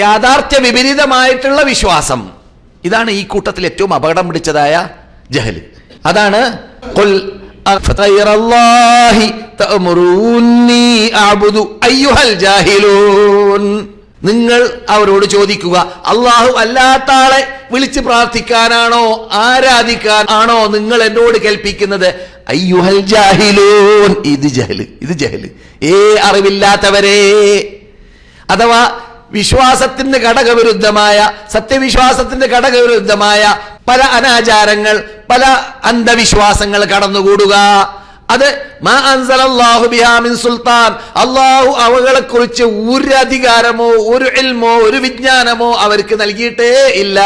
യാഥാർത്ഥ്യ വിപരീതമായിട്ടുള്ള വിശ്വാസം. ഇതാണ് ഈ കൂട്ടത്തിൽ ഏറ്റവും അപകടം പിടിച്ചതായ ജഹൽ അതാണ് നിങ്ങൾ അവരോട് ചോദിക്കുക അള്ളാഹു അല്ലാത്ത ആളെ വിളിച്ച് പ്രാർത്ഥിക്കാനാണോ ആരാധിക്കാൻ ആണോ നിങ്ങൾ എന്നോട് കേൾപ്പിക്കുന്നത്? അയ്യുഹൽ ജാഹിലൂൻ. ഇത് ജഹൽ ഇത് ജഹൽ ഏ അറിവില്ലാത്തവരെ. അഥവാ വിശ്വാസത്തിന് ഘടകവിരുദ്ധമായ സത്യവിശ്വാസത്തിന്റെ ഘടകവിരുദ്ധമായ പല അനാചാരങ്ങൾ പല അന്ധവിശ്വാസങ്ങൾ കടന്നുകൂടുക. അത് സുൽത്താൻ. അള്ളാഹു അവകളെ കുറിച്ച് ഒരു അധികാരമോ ഒരു എൽമോ ഒരു വിജ്ഞാനമോ അവർക്ക് നൽകിയിട്ടേ ഇല്ല.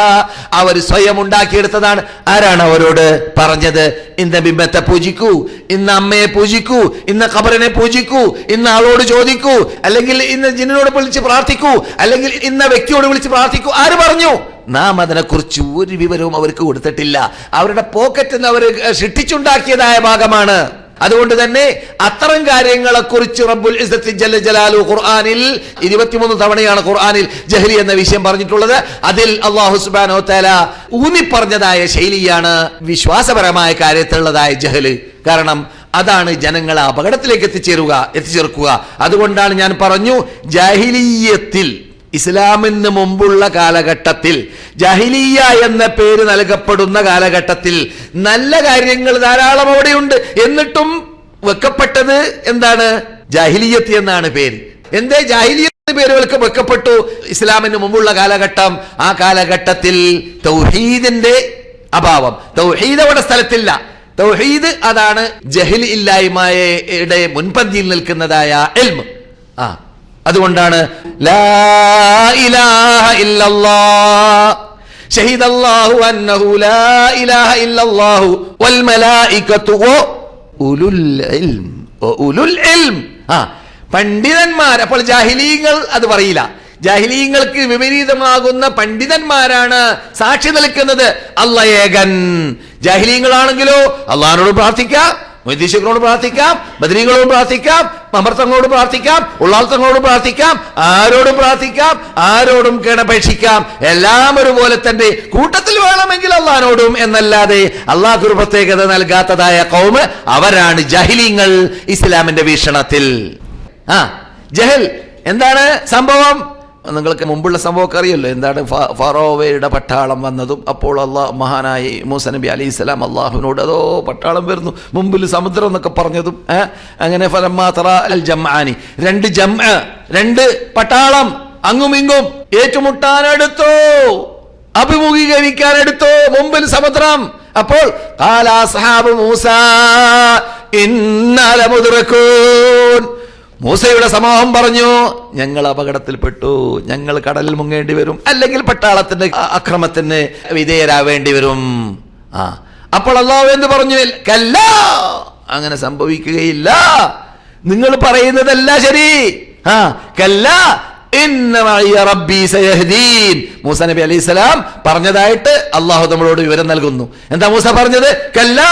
അവർ സ്വയം ഉണ്ടാക്കിയെടുത്തതാണ്. ആരാണ് അവരോട് പറഞ്ഞത്? ഇന്ന ബിംബത്തെ പൂജിക്കൂ ഇന്ന് അമ്മയെ പൂജിക്കൂ ഇന്ന് ഖബറിനെ പൂജിക്കൂ ഇന്ന് ആളോട് ചോദിക്കൂ അല്ലെങ്കിൽ ഇന്ന് ജിന്നിനോട് വിളിച്ച് പ്രാർത്ഥിക്കൂ അല്ലെങ്കിൽ ഇന്ന വ്യക്തിയോട് വിളിച്ച് പ്രാർത്ഥിക്കൂ. ആര് പറഞ്ഞു? നാം അതിനെക്കുറിച്ച് ഒരു വിവരവും അവർക്ക് കൊടുത്തിട്ടില്ല. അവരുടെ പോക്കറ്റിൽ അവർ സൃഷ്ടിച്ചുണ്ടാക്കിയതായ ഭാഗമാണ്. അതുകൊണ്ട് തന്നെ അത്തരം കാര്യങ്ങളെ കുറിച്ച് റബ്ബുൽ ഇസ്സത്തി ജല്ല ജലാലു ഖുർആനിൽ ഇരുപത്തിമൂന്ന് തവണയാണ് ഖുർആാനിൽ ജഹലി എന്ന വിഷയം പറഞ്ഞിട്ടുള്ളത്. അതിൽ അള്ളാഹു സുബാനോ തല ഊന്നി പറഞ്ഞതായ ശൈലിയാണ് വിശ്വാസപരമായ കാര്യത്തിലുള്ളതായ ജഹൽ. കാരണം അതാണ് ജനങ്ങളെ അപകടത്തിലേക്ക് എത്തിച്ചേരുക എത്തിച്ചേർക്കുക. അതുകൊണ്ടാണ് ഞാൻ പറഞ്ഞു ജാഹിലീയത്തിൽ ഇസ്ലാമിന് മുമ്പുള്ള കാലഘട്ടത്തിൽ ജഹിലിയ എന്ന പേര് നൽകപ്പെടുന്ന കാലഘട്ടത്തിൽ നല്ല കാര്യങ്ങൾ ധാരാളം അവിടെയുണ്ട്. എന്നിട്ടും വെക്കപ്പെട്ടത് എന്താണ്? ജാഹിലിയത്ത് എന്നാണ് പേര്. എന്തേ ജാഹിലിയത്ത് പേരുകൾക്ക് വെക്കപ്പെട്ടു? ഇസ്ലാമിന് മുമ്പുള്ള കാലഘട്ടം ആ കാലഘട്ടത്തിൽ തൗഹീദിന്റെ അഭാവം. തൗഹീദ് അവിടെ സ്ഥലത്തില്ല. തൗഹീദ് അതാണ് ജഹിൽ ഇല്ലായ്മയുടെ മുൻപന്തിയിൽ നിൽക്കുന്നതായ എൽമ്. ആ അതുകൊണ്ടാണ് ഷഹീദ് ഷഹിദല്ലാഹു അന്നഹു ലാ ഇലാഹ ഇല്ലല്ലാഹു വൽ മലായികത്തു ഉലുൽ ഇൽം ഉലുൽ ഇൽം ആ പണ്ഡിതന്മാർ അപ്പോൾ ജാഹിലീങ്ങൾ അത് പറയില്ല. ജാഹിലീങ്ങൾക്ക് വിപരീതമാകുന്ന പണ്ഡിതന്മാരാണ് സാക്ഷി നിൽക്കുന്നത് അല്ല ഏകൻ ജാഹിലീങ്ങളാണെങ്കിലോ അള്ളഹാനോട് പ്രാർത്ഥിക്കാം. മൊയ്തീശകളോട് പ്രാർത്ഥിക്കാം ബദരീകളോട് പ്രാർത്ഥിക്കാം മമർത്തങ്ങളോട് പ്രാർത്ഥിക്കാം ഉള്ളാൾത്തങ്ങളോട് പ്രാർത്ഥിക്കാം ആരോടും പ്രാർത്ഥിക്കാം ആരോടും കിണപേക്ഷിക്കാം എല്ലാം ഒരുപോലെ തന്നെ കൂട്ടത്തിൽ വേണമെങ്കിൽ അള്ളഹാനോടും എന്നല്ലാതെ അള്ളാഹ് ഒരു പ്രത്യേകത നൽകാത്തതായ കൗമ് അവരാണ് ജഹിലിങ്ങൾ ഇസ്ലാമിന്റെ വീക്ഷണത്തിൽ. ആ ജഹൽ എന്താണ് സംഭവം? നിങ്ങൾക്ക് മുമ്പുള്ള സംഭവമൊക്കെ അറിയല്ലോ എന്താണ് ഫറോവയുടെ പട്ടാളം വന്നതും അപ്പോൾ അള്ളാഹ് മഹാനായി മൂസ നബി അലി ഇസ്ലാം അള്ളാഹുവിനോട് അതോ പട്ടാളം വരുന്നു. മുമ്പിൽ സമുദ്രം എന്നൊക്കെ പറഞ്ഞതും? അങ്ങനെ ഫലമാത്ര അൽ ജംആനി. രണ്ട് ജം രണ്ട് പട്ടാളം അങ്ങും ഇങ്ങും ഏറ്റുമുട്ടാനെടുത്തോ. അഭിമുഖീകരിക്കാനെടുത്തോ. മുമ്പിൽ സമുദ്രം. അപ്പോൾ കാലാ സഹാബ് മൂസ ഇന്നലെ മുതിറക്കൂൻ മൂസയുടെ സമൂഹം പറഞ്ഞു ഞങ്ങൾ അപകടത്തിൽപ്പെട്ടു. ഞങ്ങൾ കടലിൽ മുങ്ങേണ്ടി വരും. അല്ലെങ്കിൽ പട്ടാളത്തിന്റെ അക്രമത്തിന് വിധേയരാവേണ്ടി വരും. ആ. അപ്പോൾ അള്ളാഹു എന്ന് പറഞ്ഞു? കല്ല. അങ്ങനെ സംഭവിക്കുകയില്ല. നിങ്ങൾ പറയുന്നതല്ല ശരി. ആ. കല്ല മൂസ നബി അലൈഹി സ്വലാം പറഞ്ഞതായിട്ട് അള്ളാഹു നമ്മളോട് വിവരം നൽകുന്നു. എന്താ മൂസ പറഞ്ഞത്? കല്ല.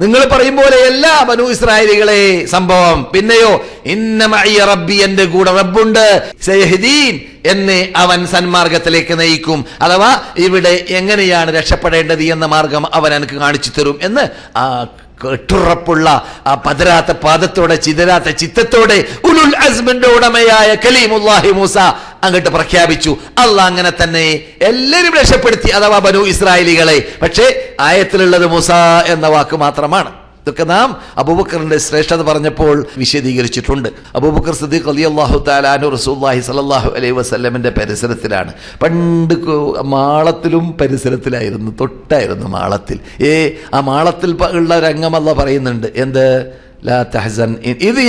നിങ്ങൾ പറയും പോലെ എല്ലാ ബനു ഇസ്രായേലികളെ സംഭവം. പിന്നെയോ റബ്ബി എന്റെ കൂടെ റബ്ബുണ്ട് എന്നെ അവൻ സന്മാർഗത്തിലേക്ക് നയിക്കും. അഥവാ ഇവിടെ എങ്ങനെയാണ് രക്ഷപ്പെടേണ്ടത് എന്ന മാർഗം അവൻ എനിക്ക് കാണിച്ചു തരും എന്ന് ആ കെട്ടുറപ്പുള്ള ആ പതരാത്ത പാദത്തോടെ ചിതരാത്ത ചിത്തത്തോടെ ഉലുൽ അസ്മിന്റെ ഉടമയായ കലീമുല്ലാഹി മൂസ അങ്ങോട്ട് പ്രഖ്യാപിച്ചു. അല്ല അങ്ങനെ തന്നെ എല്ലാവരും രക്ഷപ്പെടുത്തി അഥവാ ബനു ഇസ്രായേലികളെ. പക്ഷേ ആയത്തിലുള്ളത് മൂസ എന്ന വാക്ക് മാത്രമാണ്. ഇതൊക്കെ നാം അബൂബക്കറിന്റെ ശ്രേഷ്ഠത പറഞ്ഞപ്പോൾ വിശദീകരിച്ചിട്ടുണ്ട്. അബൂബക്കർ സദീഖ് അലി അള്ളാഹു താലാനു റസൂല്ലാഹി സലാഹു അലൈഹി വസ്ലമിന്റെ പരിസരത്തിലാണ്. പണ്ട് മാളത്തിലും പരിസരത്തിലായിരുന്നു തൊട്ടായിരുന്നു മാളത്തിൽ. ഏ ആ മാളത്തിൽ ഉള്ള രംഗമല്ല പറയുന്നുണ്ട് എന്ത്? ലാ തഹ്സൻ ഇത്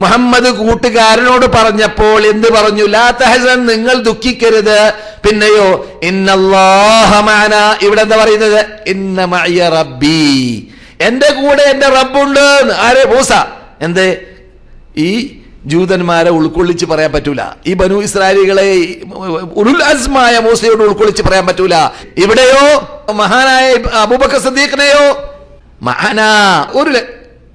മുഹമ്മദ് കൂട്ടുകാരനോട് പറഞ്ഞപ്പോൾ എന്ത് പറഞ്ഞു? ലാ തഹസൻ നിങ്ങൾ ദുഃഖിക്കരുത്. പിന്നെയോ ഇന്നല്ലാഹമാന ഇവിടെ എന്താ പറയുന്നത്? ഇന്ന മഅയ റബ്ബി. എന്റെ കൂടെ എന്റെ റബ്ബുണ്ട്. ആരെ? മൂസ. എന്ത്? ഈ ജൂതന്മാരെ ഉൾക്കൊള്ളിച്ച് പറയാൻ പറ്റൂല. ഈ ബനു ഇസ്രായേലികളെ ഉരുൽ അസ്മായ മൂസയോട് ഉൾക്കൊള്ളിച്ച് പറയാൻ പറ്റൂല. ഇവിടെയോ മഹാനായ അബൂബക്കർ സദീഖിനെയോ മഹാനാ. ഒരു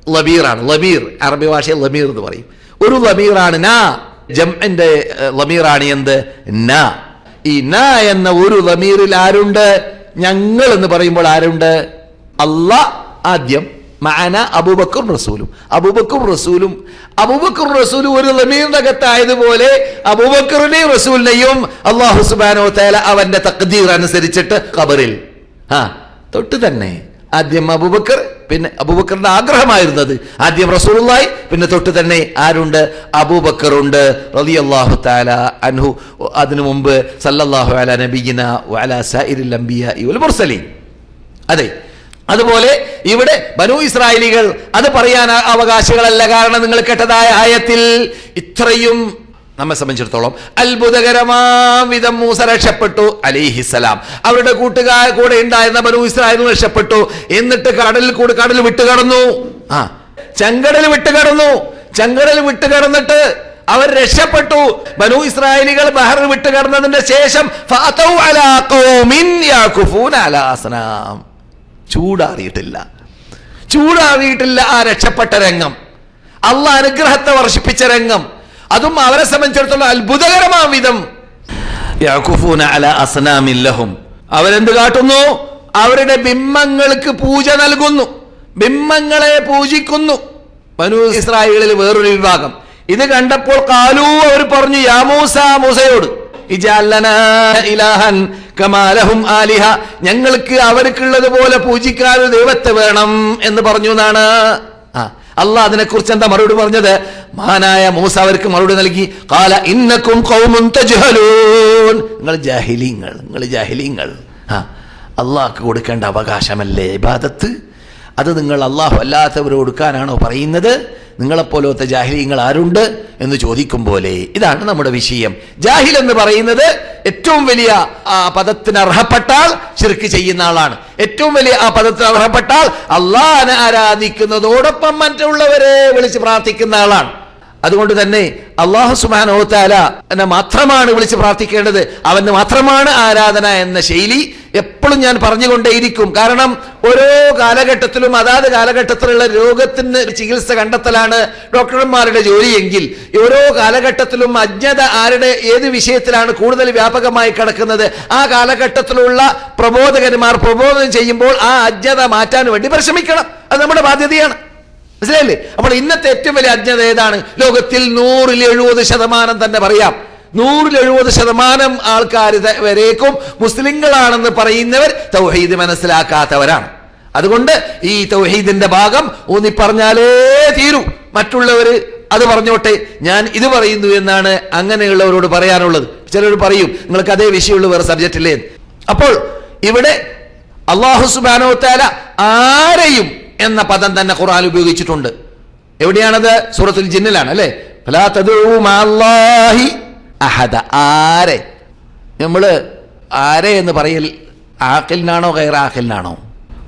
ലബീറാണ്. ലബീർ അറബി ഭാഷയിൽ ലബീർ എന്ന് പറയും. ഒരു ലബീറാണ് നാ ജംഇന്റെ ലമീറാണ് എന്ത്? ന. ഈ ന എന്ന ഒരു ലമീറിൽ ആരുണ്ട്? ഞങ്ങൾ എന്ന് പറയുമ്പോൾ ആരുണ്ട്? അല്ല ആദ്യം മാന അബൂബക്കർ റസൂലും. അബൂബക്കർ റസൂലും അബൂബക്കർ റസൂലും ഒരു ലമീറിനകത്തായതുപോലെ അബൂബക്കറിനെയും റസൂലിനെയും അള്ളാഹു സുബാനോ തേല അവന്റെ തക്തീർ അനുസരിച്ചിട്ട് ഖബറിൽ. ആ തൊട്ട് തന്നെ ആദ്യം അബൂബക്കർ പിന്നെ അബൂബക്കറിന്റെ ആഗ്രഹമായിരുന്നത്. ആദ്യം റസൂറുള്ളായി പിന്നെ തൊട്ട് തന്നെ ആരുണ്ട്? അബൂബക്കർ ഉണ്ട് അള്ളാഹു താല അൻഹു. അതിനു മുമ്പ് സല്ലല്ലാഹു അല നബീന മുർസലീൻ. അതെ. അതുപോലെ ഇവിടെ ബനു ഇസ്രായേലികൾ അത് പറയാൻ അവകാശികളല്ല. കാരണം നിങ്ങൾ കേട്ടതായ ആയത്തിൽ ഇത്രയും നമ്മെ സംബന്ധിച്ചിടത്തോളം അത്ഭുതകരമാവിധം മൂസ രക്ഷപ്പെട്ടു അലിഹിസലാം അവരുടെ കൂട്ടുകാർ കൂടെ ഉണ്ടായിരുന്ന ബനു രക്ഷപ്പെട്ടു. എന്നിട്ട് കടലിൽ കൂടെ കടൽ വിട്ട് കടന്നു. ആ ചെങ്കടൽ വിട്ട് കടന്നു. ചെങ്കടൽ വിട്ട് കടന്നിട്ട് അവർ രക്ഷപ്പെട്ടു. ബനു ഇസ്രായേലികൾ ബഹർ വിട്ട് കടന്നതിന്റെ ശേഷം ചൂടാറിയിട്ടില്ല. ചൂടാറിയിട്ടില്ല ആ രക്ഷപ്പെട്ട രംഗം. അള്ള അനുഗ്രഹത്തെ വർഷിപ്പിച്ച രംഗം. അതും അവരെ സംബന്ധിച്ചിടത്തോളം അത്ഭുതകരമാം വിധം. അസനാമില്ലഹും അവരെന്ത് കാട്ടുന്നു? അവരുടെ ബിംബങ്ങൾക്ക് പൂജ നൽകുന്നു. ബിംബങ്ങളെ പൂജിക്കുന്നു. ബനു ഇസ്രായേലിൽ വേറൊരു വിഭാഗം. ഇത് കണ്ടപ്പോൾ കാലു അവർ പറഞ്ഞു യാ മൂസ മൂസയോട് ഇലാഹൻ കമാലഹും ആലിഹ. ഞങ്ങൾക്ക് അവർക്കുള്ളത് പോലെ പൂജിക്കാൻ ദൈവത്തെ വേണം എന്ന് പറഞ്ഞു എന്നാണ്. അള്ളാഹ് അതിനെ കുറിച്ച് എന്താ മറുപടി പറഞ്ഞത്? മഹാനായ മൂസ അവർക്ക് മറുപടി നൽകി കാല ഇന്നക്കും ഖൗമുൻ തജ്ഹലൂൻ. നിങ്ങൾ ജാഹിലിങ്ങൾ നിങ്ങൾ ജാഹിലിങ്ങൾ. ആ അള്ളാഹ്ക്ക് കൊടുക്കേണ്ട അവകാശമല്ലേ ഇബാദത്ത്? അത് നിങ്ങൾ അള്ളാഹു അല്ലാത്തവർ കൊടുക്കാനാണോ പറയുന്നത്? നിങ്ങളെപ്പോലത്തെ ജാഹിലീങ്ങൾ ആരുണ്ട് എന്ന് ചോദിക്കും പോലെ. ഇതാണ് നമ്മുടെ വിഷയം. ജാഹിൽ എന്ന് പറയുന്നത് ഏറ്റവും വലിയ ആ പദത്തിന് അർഹപ്പെട്ടാൽ ശിർക്ക് ചെയ്യുന്ന ആളാണ്. ഏറ്റവും വലിയ ആ പദത്തിന് അർഹപ്പെട്ടാൽ അള്ളാഹനെ ആരാധിക്കുന്നതോടൊപ്പം മറ്റുള്ളവരെ വിളിച്ച് പ്രാർത്ഥിക്കുന്ന ആളാണ്. അതുകൊണ്ട് തന്നെ അള്ളാഹു സുബാനോത്താല താല എന്നെ മാത്രമാണ് വിളിച്ച് പ്രാർത്ഥിക്കേണ്ടത്. അവന് മാത്രമാണ് ആരാധന എന്ന ശൈലി എപ്പോഴും ഞാൻ പറഞ്ഞുകൊണ്ടേയിരിക്കും. കാരണം ഓരോ കാലഘട്ടത്തിലും അതാത് കാലഘട്ടത്തിലുള്ള രോഗത്തിന് ചികിത്സ കണ്ടെത്തലാണ് ഡോക്ടർമാരുടെ ജോലിയെങ്കിൽ. ഓരോ കാലഘട്ടത്തിലും അജ്ഞത ആരുടെ ഏത് വിഷയത്തിലാണ് കൂടുതൽ വ്യാപകമായി കിടക്കുന്നത് ആ കാലഘട്ടത്തിലുള്ള പ്രബോധകന്മാർ പ്രബോധനം ചെയ്യുമ്പോൾ ആ അജ്ഞത മാറ്റാൻ വേണ്ടി പരിശ്രമിക്കണം. അത് നമ്മുടെ ബാധ്യതയാണ്. മനസ്സിലായില്ലേ? അപ്പോൾ ഇന്നത്തെ ഏറ്റവും വലിയ അജ്ഞത ഏതാണ്? ലോകത്തിൽ നൂറിൽ എഴുപത് ശതമാനം തന്നെ പറയാം. നൂറിൽ എഴുപത് ശതമാനം ആൾക്കാർ വരേക്കും മുസ്ലിങ്ങളാണെന്ന് പറയുന്നവർ തൗഹീദ് മനസ്സിലാക്കാത്തവരാണ്. അതുകൊണ്ട് ഈ തൗഹീദിന്റെ ഭാഗം ഊന്നി പറഞ്ഞാലേ തീരൂ. മറ്റുള്ളവർ അത് പറഞ്ഞോട്ടെ ഞാൻ ഇത് പറയുന്നു എന്നാണ് അങ്ങനെയുള്ളവരോട് പറയാനുള്ളത്. ചിലർ പറയും നിങ്ങൾക്ക് അതേ വിഷയമുള്ള വേറെ സബ്ജക്റ്റ് ഇല്ലേ? അപ്പോൾ ഇവിടെ അള്ളാഹു സുബാനോ താല ആരെയും എന്ന പദം തന്നെ ഖുർആൻ ഉപയോഗിച്ചിട്ടുണ്ട്. എവിടെയാണത്? സൂറത്തുൽ ജിന്നിലാണ് അല്ലേ? അഹദ. ആരെ? നമ്മൾ ആരെ എന്ന് പറയൽ ആക്കലിനാണോ കയറ ആക്കലിനാണോ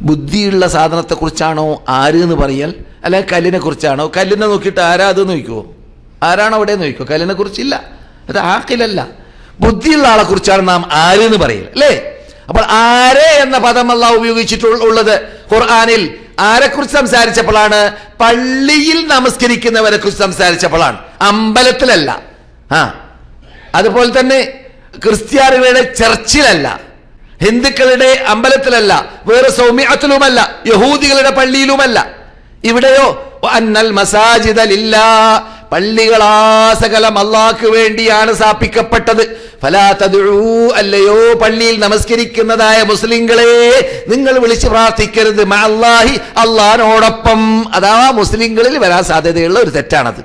ബുദ്ധിയുള്ള സാധനത്തെക്കുറിച്ചാണോ? ആര് എന്ന് പറയൽ? അല്ലെ കല്ലിനെ കുറിച്ചാണോ കല്ലിനെ നോക്കിയിട്ട് ആരാ അത് നോക്കുവോ ആരാണോ അവിടെ നോക്കുമോ കല്ലിനെ കുറിച്ചില്ല അത് ആക്കിലല്ല ബുദ്ധിയുള്ള ആളെ കുറിച്ചാണ് നാം ആര് എന്ന് പറയൽ അല്ലേ? അപ്പോൾ ആരെ എന്ന പദം ഉപയോഗിച്ചിട്ടുള്ളത് ഖുർആാനിൽ ആരെക്കുറിച്ച് സംസാരിച്ചപ്പോഴാണ്? പള്ളിയിൽ നമസ്കരിക്കുന്നവരെ കുറിച്ച് സംസാരിച്ചപ്പോഴാണ്. അമ്പലത്തിലല്ല. ആ. അതുപോലെ തന്നെ ക്രിസ്ത്യാനികളുടെ ചർച്ചിലല്ല. ഹിന്ദുക്കളുടെ അമ്പലത്തിലല്ല. വേറെ സൗമ്യത്തിലുമല്ല. യഹൂദികളുടെ പള്ളിയിലുമല്ല. ഇവിടെയോ അന്നൽ മസാജിദലില്ല പള്ളികളാസകലം അള്ളാഹ്ക്ക് വേണ്ടിയാണ് സ്ഥാപിക്കപ്പെട്ടത് അല്ലയോ പള്ളിയിൽ നമസ്കരിക്കുന്നതായ മുസ്ലിങ്ങളെ നിങ്ങൾ വിളിച്ച് പ്രാർത്ഥിക്കരുത്. അള്ളാഹി അള്ളഹാനോടൊപ്പം. അതാ മുസ്ലിങ്ങളിൽ വരാൻ സാധ്യതയുള്ള ഒരു തെറ്റാണത്.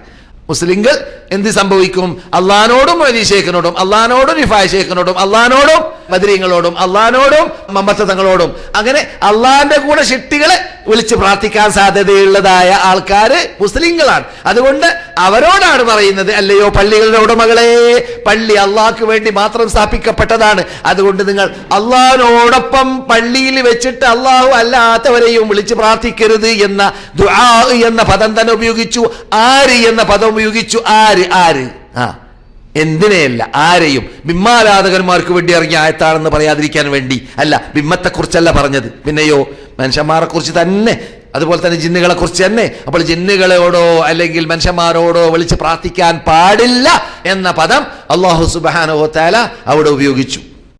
മുസ്ലിങ്ങൾ എന്ത് സംഭവിക്കും? അള്ളഹാനോടും അലി ഷേഖിനോടും അള്ളഹാനോടും റിഫായ് ഷേഖിനോടും അള്ളഹാനോടും ബദരീങ്ങളോടും അള്ളഹാനോടും മമ്പത്ത അങ്ങനെ അള്ളാഹിന്റെ കൂടെ ഷിട്ടികളെ വിളിച്ച് പ്രാർത്ഥിക്കാൻ സാധ്യതയുള്ളതായ ആൾക്കാര് മുസ്ലിങ്ങളാണ്. അതുകൊണ്ട് അവരോടാണ് പറയുന്നത് അല്ലയോ പള്ളികളുടെ ഉടമകളെ പള്ളി അള്ളാഹ്ക്ക് വേണ്ടി മാത്രം സ്ഥാപിക്കപ്പെട്ടതാണ്. അതുകൊണ്ട് നിങ്ങൾ അള്ളാഹിനോടൊപ്പം പള്ളിയിൽ വെച്ചിട്ട് അള്ളാഹു അല്ലാത്തവരെയും വിളിച്ച് പ്രാർത്ഥിക്കരുത് എന്ന ദുആ എന്ന പദം തന്നെ ഉപയോഗിച്ചു ആര് എന്ന പദം ഉപയോഗിച്ചു ആര് ആര്? ആര്? ആ. എന്തിനെയല്ല? ആരെയും? ബിംബാരാധകന്മാർക്ക് വേണ്ടി ഇറങ്ങിയ ആയത്താണെന്ന് പറയാതിരിക്കാൻ വേണ്ടി. അല്ല ബിംബത്തെക്കുറിച്ചല്ല പറഞ്ഞത്. പിന്നെയോ? മനുഷ്യന്മാരെ കുറിച്ച് തന്നെ. അതുപോലെ തന്നെ ജിന്നുകളെ കുറിച്ച് തന്നെ. അപ്പോൾ ജിന്നുകളോടോ അല്ലെങ്കിൽ മനുഷ്യന്മാരോടോ വിളിച്ച് പ്രാർത്ഥിക്കാൻ പാടില്ല എന്ന പദം അള്ളാഹു സുബാനോ താല അവിടെ ഉപയോഗിച്ചു.